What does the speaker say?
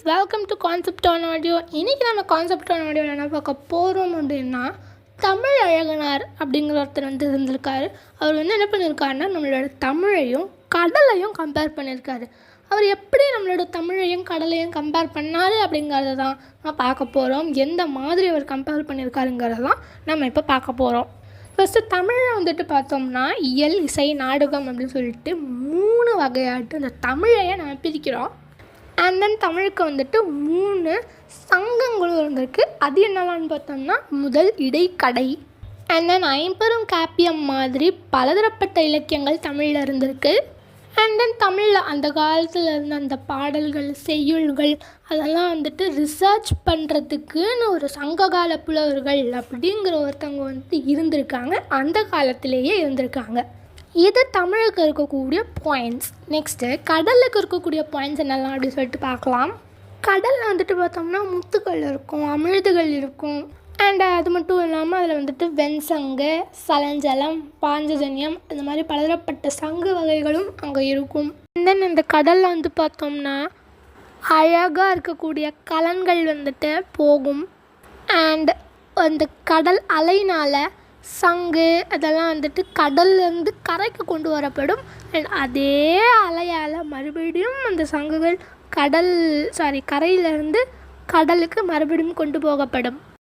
Friends welcome to concept on audio இன்றைக்கி நம்ம concept on ஆடியோவில் என்ன பார்க்க போகிறோம் அப்படின்னா தமிழ் அழகனார் அப்படிங்கிற ஒருத்தர் வந்து இருந்திருக்காரு. அவர் வந்து என்ன பண்ணியிருக்காருன்னா நம்மளோட தமிழையும் கடலையும் கம்பேர் பண்ணியிருக்காரு அவர் எப்படி நம்மளோட தமிழையும் கடலையும் கம்பேர் பண்ணார் அப்படிங்கிறத தான் நம்ம பார்க்க போகிறோம் எந்த மாதிரி அவர் கம்பேர் பண்ணியிருக்காருங்கிறத தான் நம்ம இப்போ பார்க்க போகிறோம் ஃபஸ்ட்டு தமிழில் வந்துட்டு பார்த்தோம்னா இயல் இசை நாடகம் அப்படின்னு சொல்லிட்டு மூணு வகையாட்டு இந்த தமிழையே நம்ம பிரிக்கிறோம். அண்ட் தென் தமிழுக்கு வந்துட்டு மூணு சங்கங்களும் இருந்திருக்கு. அது என்னவான்னு பார்த்தோம்னா முதல் இடைக்கடை. அண்ட் தென் ஐம்பெரும் காப்பியம் மாதிரி பலதரப்பட்ட இலக்கியங்கள் தமிழில் இருந்திருக்கு. அண்ட் தென் தமிழில் அந்த காலத்தில் இருந்த அந்த பாடல்கள் செய்யுள்கள் அதெல்லாம் வந்துட்டு ரிசர்ச் பண்ணுறதுக்குன்னு ஒரு சங்ககால புலவர்கள் அப்படிங்கிற ஒருத்தவங்க வந்துட்டு இருந்திருக்காங்க. அந்த காலத்திலேயே இருந்திருக்காங்க. இது தமிழுக்கு இருக்கக்கூடிய பாயிண்ட்ஸ் நெக்ஸ்ட்டு கடலுக்கு இருக்கக்கூடிய பாயிண்ட்ஸ் என்னெல்லாம் அப்படின்னு சொல்லிட்டு பார்க்கலாம். கடலில் வந்துட்டு பார்த்தோம்னா முத்துக்கள் இருக்கும் அமிழ்துகள் இருக்கும். அண்ட் அது மட்டும் இல்லாமல் அதில் வந்துட்டு வெண்சங்கு சலஞ்சலம் பாஞ்சஜன்யம் இந்த மாதிரி பலதரப்பட்ட சங்கு வகைகளும் அங்கே இருக்கும். தென் இந்த கடலில் வந்து பார்த்தோம்னா அழகாக இருக்கக்கூடிய கலன்கள் வந்துட்டு போகும். அண்ட் அந்த கடல் அலைனால் சங்கு அதெல்லாம் வந்துட்டு கடல்லேருந்து கரைக்கு கொண்டு வரப்படும். அண்ட் அதே அலையால் மறுபடியும் அந்த சங்குகள் கடல் சாரி கரையிலேருந்து கடலுக்கு மறுபடியும் கொண்டு போகப்படும்.